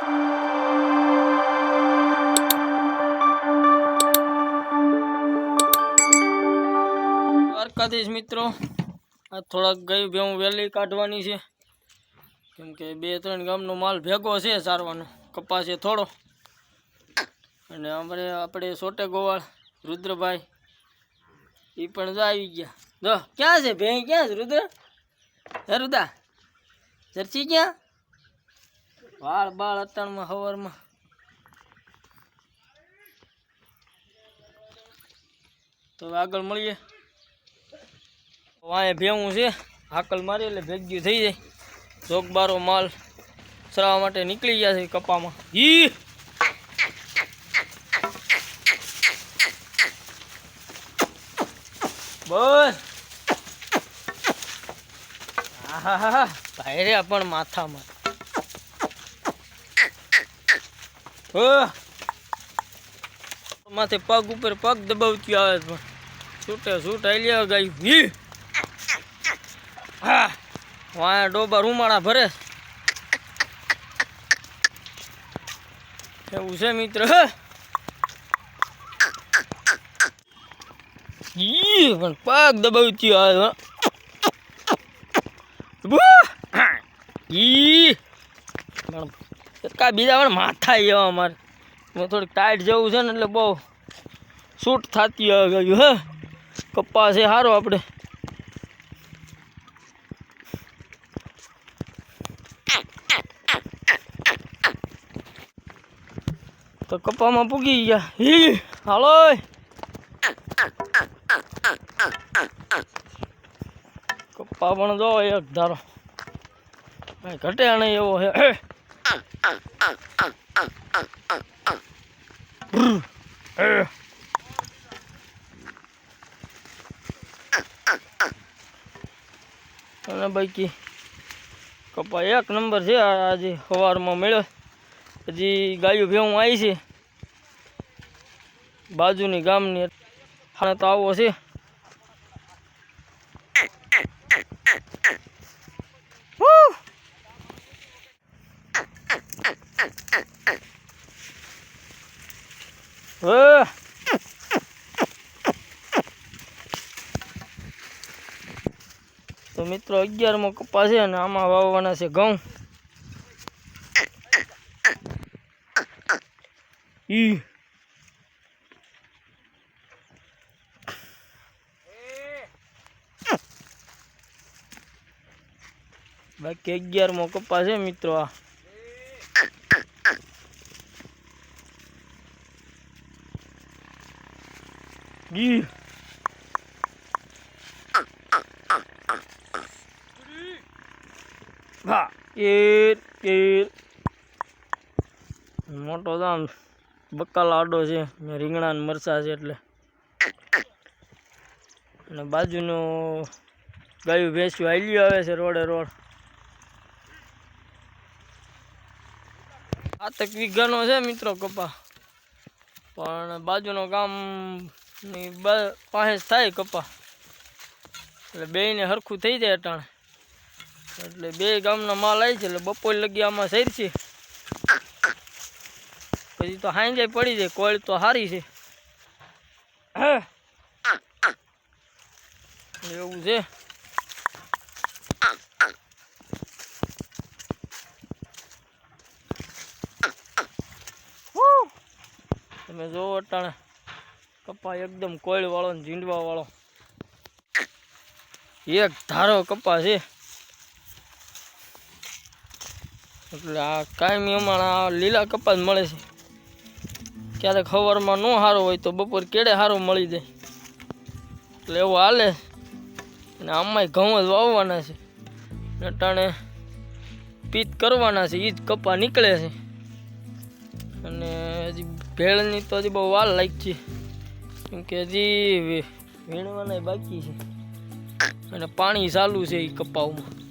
દ્વારકાધીશ મિત્રો, આ થોડાક ગઈ ભેવું વહેલી કાઢવાની છે. કેમ કે બે ત્રણ ગામનો માલ ભેગો છે સારવાનો, કપાસ છે થોડો. અને અમારે આપણે સોટે ગોવાળ, રુદ્રભાઈ એ પણ જો આવી ગયા. જો ક્યાં છે ભેં? ક્યાં છે રુદ્ર? હે રુદા, જર્સી ક્યાં? વાળ બાળ અત્યારમાં હવારમાં. તો આગળ મળીએ. વાય ભેવું છે, હાકલ મારી એટલે ભેગ્યું થઈ જાય. જોગબારો માલ ચરાવવા માટે નીકળી ગયા છે કપામાં. ઈ! બસ હા હા હા ભાઈ રે પણ માથામાં ઓ માથે પગ ઉપર પગ દબાવતી આવે પણ છૂટે છૂટ આલ્યા ગાયું હી હા. વાયા ડોબા રૂમાળા ભરે. એવું છે મિત્ર ઈ પણ પગ દબાવતી આવે. ઈ. પણ કા બીજા વાર માથા એવા અમારે હું થોડીક ટાઈટ જેવું છે ને એટલે બહુ શૂટ થતી આવે ગયું હે? કપ્પા છે સારો આપણે. તો કપ્પામાં પૂગી ગયા. હી હાલો. કપ્પા પણ જો એક ધારો. ઘટે નહીં એવો હે. અને બાકી કપા એક નંબર છે આજે સવારમાં મળ્યો. હજી ગાયું ભેવું આવી છે. બાજુની ગામની હા તો આવો છે Woo! હા તો મિત્રો અગિયારમો કપા છે અને આમાં વાવવાના છે ઘઉં. ઈ. બાકી અગિયારમો કપા છે મિત્રો આ. ઈ. હા. એ મોટો તો આમ બકાલ આડો છે. ને રીંગણા ને મરચા છે એટલે. અને બાજુનો ગાયું ભેંસ્યું હાલ્યું આવે છે રોડે રોડ. આ તક વીઘાનો છે મિત્રો કપા. પણ બાજુનો કામની પાસે થાય કપા. એટલે બેયને સરખું થઈ જાય અટાણે. એટલે બે ગામના માલ આવી છે એટલે બપોર લગી આમાં છે. પછી તો હાંજે પડી જાય કોળ તો સારી છે. એવું છે. તમે જોવો અટાણે કપા એકદમ કોયળ વાળો ને ઝીંડવા વાળો એક ધારો કપા છે. એટલે આ કાયમી આ લીલા કપાસ મળે છે. ક્યારેક સવારમાં ન સારો હોય તો બપોર કેડે સારો મળી જાય. એટલે એવું હાલે. અને આમાંય ઘઉં જ વાવવાના છે. ને અટાણે પીત કરવાના છે એ જ કપા નીકળે છે. અને હજી ભેળની તો હજી બહુ વાર લાગ છે. કેમ કે હજી વીણવાના બાકી છે. અને પાણી ચાલુ છે એ કપાવમાં.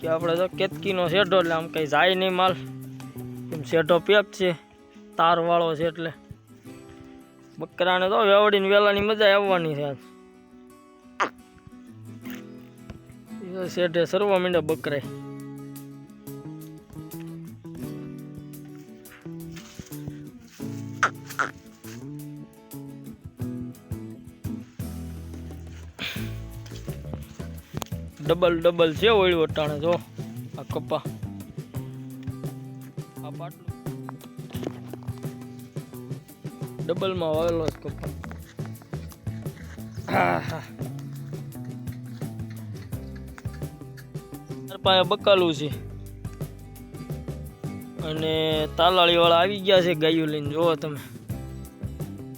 કે આપણે તો કેતકીનો શેઢો એટલે આમ કંઈ જાય નહીં માલ. એમ શેઢો પેક છે, તારવાળો છે એટલે. બકરાને તો વેવડીને વેલાની મજા આવવાની છે આજ. શેઠે સરવા માંડ્યા બકરે ડબલ ડબલ છે ઓળ્યું વટાણે જો. આ કપા આ પાટલું. ડબલમાં વાવેલો છે કપા પાસે બકાલું છે. અને તાલાળી વાળા આવી ગયા છે ગાયું લઈને જોવો તમે.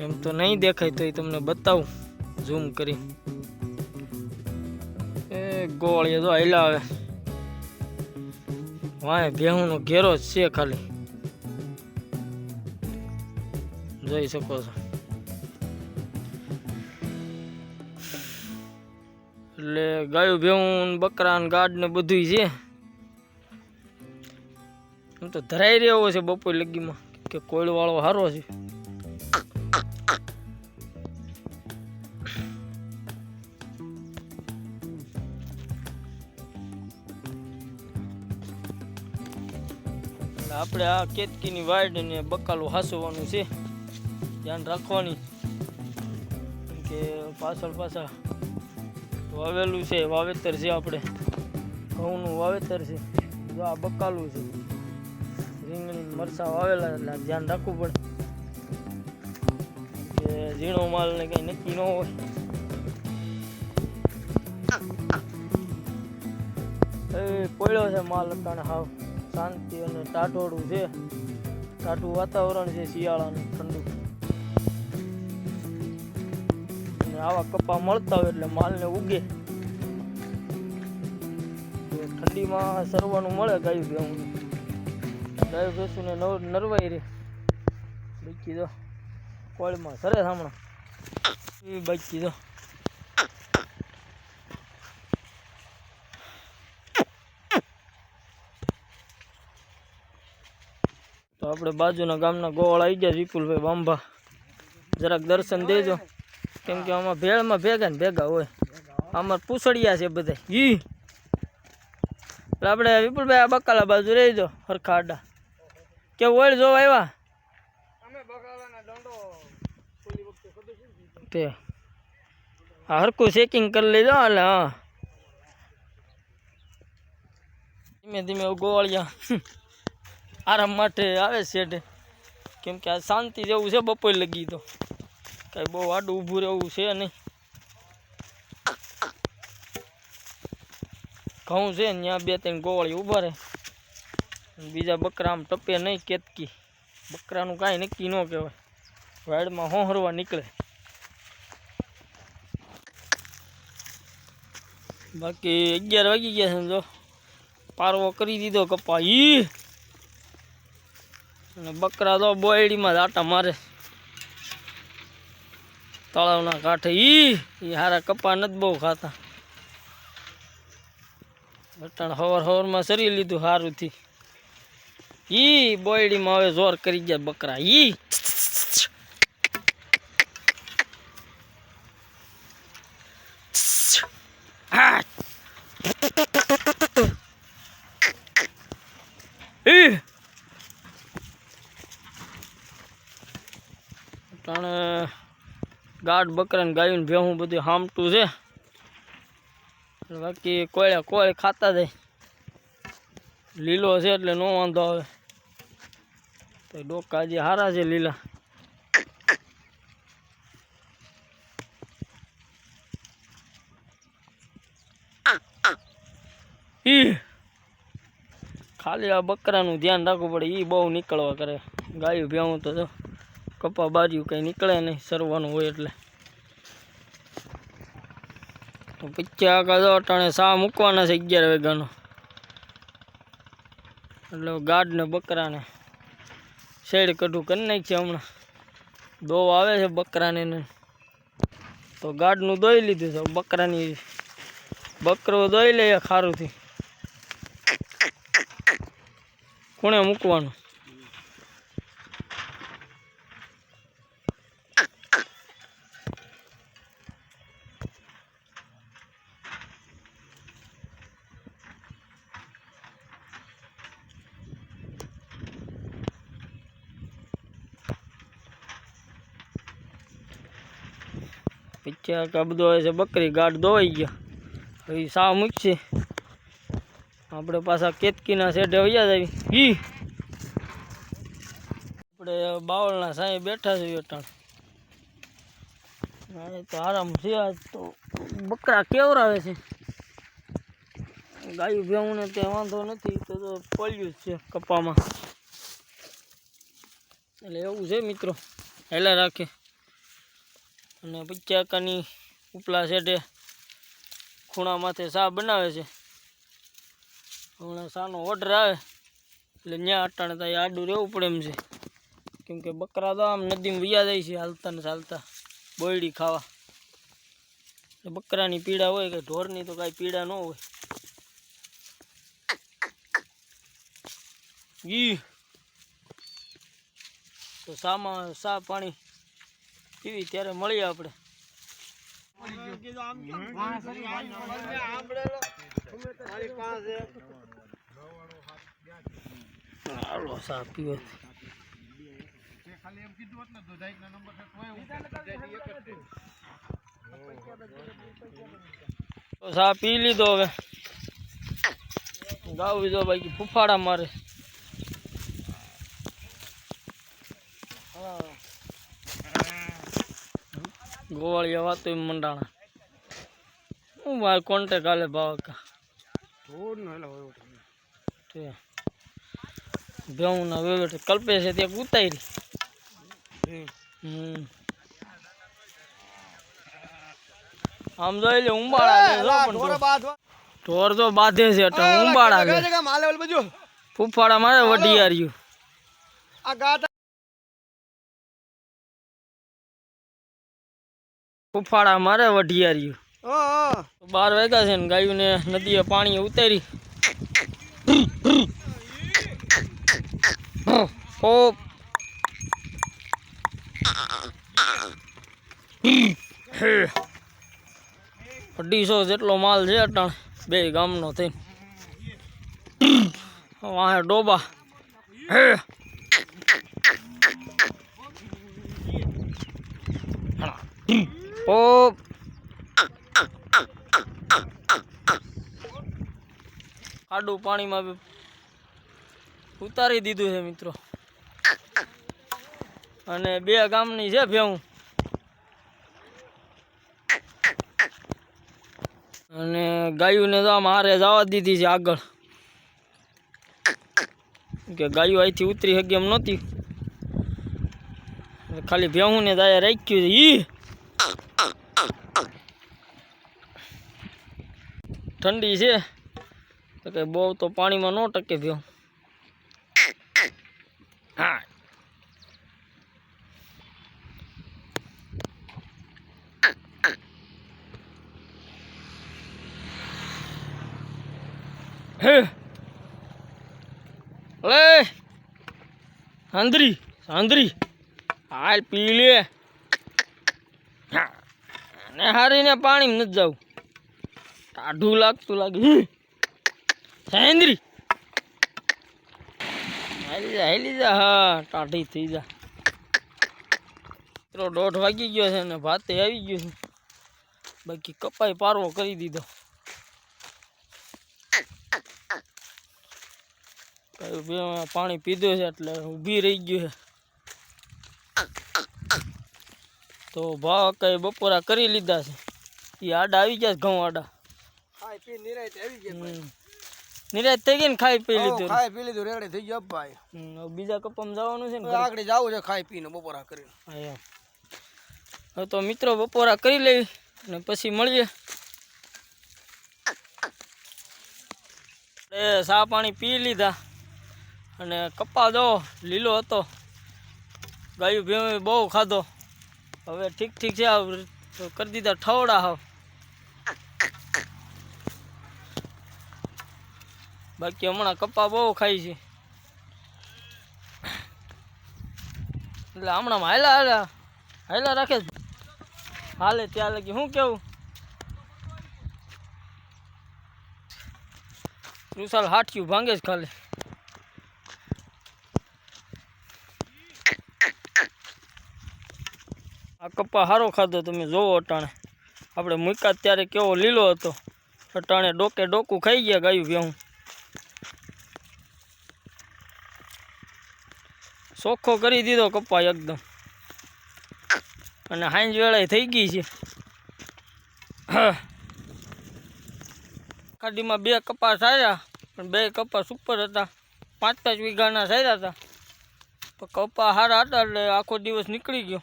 એમ તો નહીં દેખાય તો તમને બતાવું. ઝૂમ કરી એ ગોળીએ તો હાલ્યા આવે. વાય ભેહુંનો ઘેરો જ છે ખાલી. જોઈ શકો છો. એટલે ગાયું ભેહું બકરા ને ગાડ ને બધું છે. એમ તો ધરાઈ રહ્યો છે બપોર લગીમાં. કે કોયલ વાળો સારો છે. આપણે આ કેતકીની વાડ ને બકાલું હાસવાનું છે. ધ્યાન રાખવાની. કે પાછળ પાછળ વાવેલું છે, વાવેતર છે આપણે. ઘઉંનું વાવેતર છે. જો આ બકાલું છે. રીંગણી, મરચાં વાવેલા એટલે ધ્યાન રાખવું પડે. કે ઝીણો માલ ને કંઈ નક્કી ન હોય. એ, પડ્યો છે માલ અત્યારે હાવ. શાંતિ અને ટાટોડું છે. ટાટું વાતાવરણ છે શિયાળાનું, ઠંડુ. આવા કપા મળતા હોય એટલે માલને ઉગે. ઠંડીમાં સરવાનું મળે ગાયું ભેવું ગાયું ભેંસુને નવ, નરવાઈ રે. બાકી તો કોળમાં સરે હમણાં બાકી તો તો આપણે બાજુના ગામના ગોવાળ આવી ગયા વિપુલભાઈ બાંભા. જરાક દર્શન દેજો. કેમ કે આમાં ભેળમાં ભેગા ને ભેગા હોય. આમાં પૂછડિયા છે બધા. ઈ. એટલે આપણે વિપુલભાઈ આ બકાલા બાજુ રહી જો, હરખા આડા. કે ઓળ જોવા આવ્યા? તે. આ હરખું ચેકિંગ કરી લેજો એટલે હા. ધીમે ધીમે ગોવાળિયા. આરામ માટે આવે છે કેમ કે આ શાંતિ જેવું છે બપોર લગી તો. કાંઈ બહુ આડું ઊભું રહેવું છે નહીં. ઘઉં છે ત્યાં બે ત્રણ ગોવાળી ઊભા રહે. બીજા બકરા આમ ટપે નહીં કેતકી. બકરાનું કાંઈ નક્કી ન કહેવાય. વાડમાં હોહરવા નીકળે. બાકી અગિયાર વાગી ગયા છે જો. પારવો કરી દીધો કપા. ઈ! બકરા તો બોયડીમાં આટા મારે. તળાવના કાંઠે ઈ એ હારા કપા નથી બહુ ખાતા. બટાણ હવર હવરમાં સરી લીધું સારું થી ઈ બોયડીમાં હવે જોર કરી ગયા બકરા, ઈ આ. ઈ અટાણે ગાઢ બકરા ને ગાયું ભેહું બધું હામટું છે. બાકી કોળે કોળે ખાતા જાય. લીલો છે એટલે નો વાંધો આવે. તો ડોકા જે સારા છે લીલા. ઈ ખાલી આ બકરાનું ધ્યાન રાખવું પડે એ બહુ નીકળવા કરે. ગાયું ભેવું તો જો. કપા બાજુ કંઈ નીકળે નહીં સરવાનું હોય એટલે. તો પછી આગળ અટાણે સા મૂકવાના છે અગિયાર વાગ્યાનો. એટલે ગાઢ ને બકરાને શેડ કઢું કરી નાખીએ હમણાં. દો આવે છે બકરાને તો ગાઢનું દોઈ લીધું છે, બકરાની બકરો દોઈ લે ખારુંથી. કોણે મૂકવાનું? પીછા કા બધો છે બકરી ગાઢ દોવાઈ ગયા. હવે સા મૂકશે. આપણે પાછા કેતકીના સેટે વૈયા જાય ઈ! આપણે બાવળના સાંઈ બેઠા છીએ અટાણ. હા, તો આરામ છે આજ તો. બકરા કેવરાવે છે. ગાયું ભેવું ત્યાં વાંધો નથી તો તો પડ્યું જ છે કપામાં. એટલે એવું છે મિત્રો. હેલા રાખે. અને પચાકાની ઉપલા સેટે ખૂણા માથે સા બનાવે છે? હમણાં સાનો ઓર્ડર આવે, એટલે ત્યાં અટાણે ત્યાં આડું રહેવું પડે એમ છે. કેમ કે બકરા તો આમ નદીમાં વૈયા જાય છે હાલતા ને ચાલતા બોયડી ખાવા. બકરાની પીડા હોય કે ઢોરની તો કાંઈ પીડા ન હોય. ઈ તો સામાં સા પાણી પીવી ત્યારે મળીએ આપણે. હાલો સા પીવે. તો સા પી લીધો હવે. ગાવ લીધો બાકી ફૂફાડા મારે. ગોવાળિયા વાતો મંડાણા. હું મારે કોન્ટેક હાલે ભાવ કા ના વેવેટ કલ્પે છે ત્યાં ઉતારી. હમ. આમ જોઈ લે ઉંબાળા ઢોર. તો બાંધે છે એટલે ઉંબાળા ફૂફાડા મારે વઢિયાર્યું. ફૂફાડા મારે વઢિયાર્યું બાર વાગ્યા છે ને ગાયુંને નદીએ પાણી ઉતારી. ઓપ અઢીસો જેટલો માલ છે અટાણ બે ગામનો થઈને. વાહે ડોબા. હે. ઓપ ખાડું પાણીમાં ઉતારી દીધું છે મિત્રો. અને બે ગામની છે ભેવું અને ગાયુંને તો આમ હારે જવા દીધી છે આગળ. કે ગાયું અહીંથી ઉતરી શકી એમ નહોતી. ખાલી ભેહું ને દાયા રાખ્યું છે. ઈ! ઠંડી છે. તો કે બહુ તો પાણીમાં ન ટકે ભેહું હા. હે. લે સાંદરી સાંદરી હાલ પી લે. ને હારીને પાણી નથી જવું ટાઢું લાગતું લાગે. હે. હેલી જા હેલી જા. હા, ટાઢી થઈ જા. મિત્રો, દોઢ વાગી ગયો છે ને ભાતે આવી ગયો છે. બાકી કપાઈ પારવો કરી દીધો. પાણી પીધું છે એટલે ઊભી રહી ગયું છે. તો ભાવ કઈ બપોરા કરી લીધા છે. એ આડા આવી ગયા છે ઘઉં આડા. હમ. નિરાશ થઈ ગઈ ને ખાઈ પી લીધું. ખાઈ પી લીધું રેડી થઈ ગયો ભાઈ. બીજા કપામાં જવાનું છે ને. આગળ જવું છે ખાઈ પીને બપોરા કરીને. હવે તો મિત્રો બપોરા કરી લઈ અને પછી મળીએ. એ સા પાણી પી લીધા અને કપા દો લીલો હતો. ગાયું ભેવું બહુ ખાધો. હવે ઠીક ઠીક છે કરી દીધા ઠવડા હો બાકી હમણાં કપા બહુ ખાય છે. એટલે હમણાં હાયલા હાલા હાયલા રાખે હાલે ત્યાં લગી શું કેવું? રૂસાલ હાઠિયું ભાંગે જ ખાલી. કપા સારો ખાધો તમે જોવો અટાણે. આપણે મૂક્યા ત્યારે કેવો લીલો હતો. અટાણે ડોકે ડોકું ખાઈ ગયા ગાયું ભેહું. ચોખ્ખો કરી દીધો કપા એકદમ. અને હાંજ વેળાએ થઈ ગઈ છે. ખાડીમાં બે કપાસ આવ્યા પણ બે કપાસ ઉપર હતા. પાંચ પાંચ વીઘાના સાર્યા હતા. તો કપા સારા હતા એટલે આખો દિવસ નીકળી ગયો.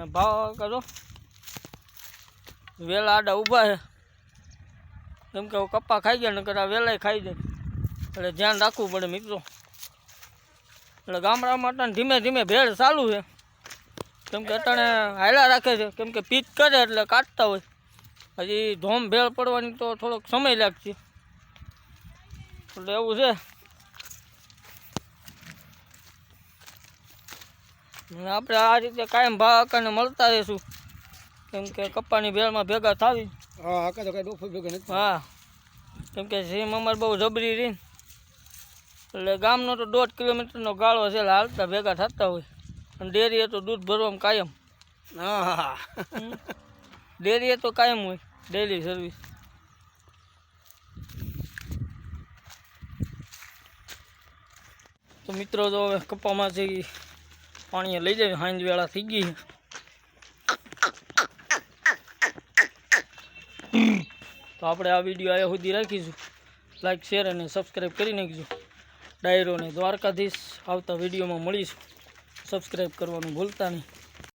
અને ભાવ કરો. વેલા આડા ઊભા છે. કેમ કે કપ્પા કપા ખાઈ ગયા, નકર આ વેલાય ખાઈ જાય. એટલે ધ્યાન રાખવું પડે મિત્રો. એટલે ગામડામાં અટાણે ધીમે ધીમે ભેળ ચાલુ છે. કેમ કે અટાણે હાયલા રાખે છે. કેમ કે પીચ કરે એટલે કાઢતા હોય. હજી ધોમ ભેળ પડવાની તો થોડોક સમય લાગશે. એટલે એવું છે. આપણે આ રીતે કાયમ ભાવ આકાને મળતા રહીશું. કેમ કે કપ્પાની ભેળમાં ભેગા થાવી. હા આકા તો કાંઈ ડોફો ભેગા નથી હા. કેમ કે સીમ અમારે બહુ જબરી રહી એટલે ગામનો તો દોઢ કિલોમીટરનો ગાળો છે એટલે હાલતા ભેગા થતા હોય. અને ડેરીએ તો દૂધ ભરવામાં કાયમ. હા. ડેરીએ તો કાયમ હોય ડેલી સર્વિસ તો મિત્રો તો હવે કપ્પામાંથી પાણીએ લઈ જાય સાંજ વેળા થઈ ગઈ તો આપણે આ વીડિયો આયા સુધી રાખીશું. લાઈક શેર અને સબસ્ક્રાઈબ કરી નાખીશું ડાયરો અને દ્વારકાધીશ આવતા વિડીયોમાં મળીશું. સબસ્ક્રાઈબ કરવાનું ભૂલતા નહીં.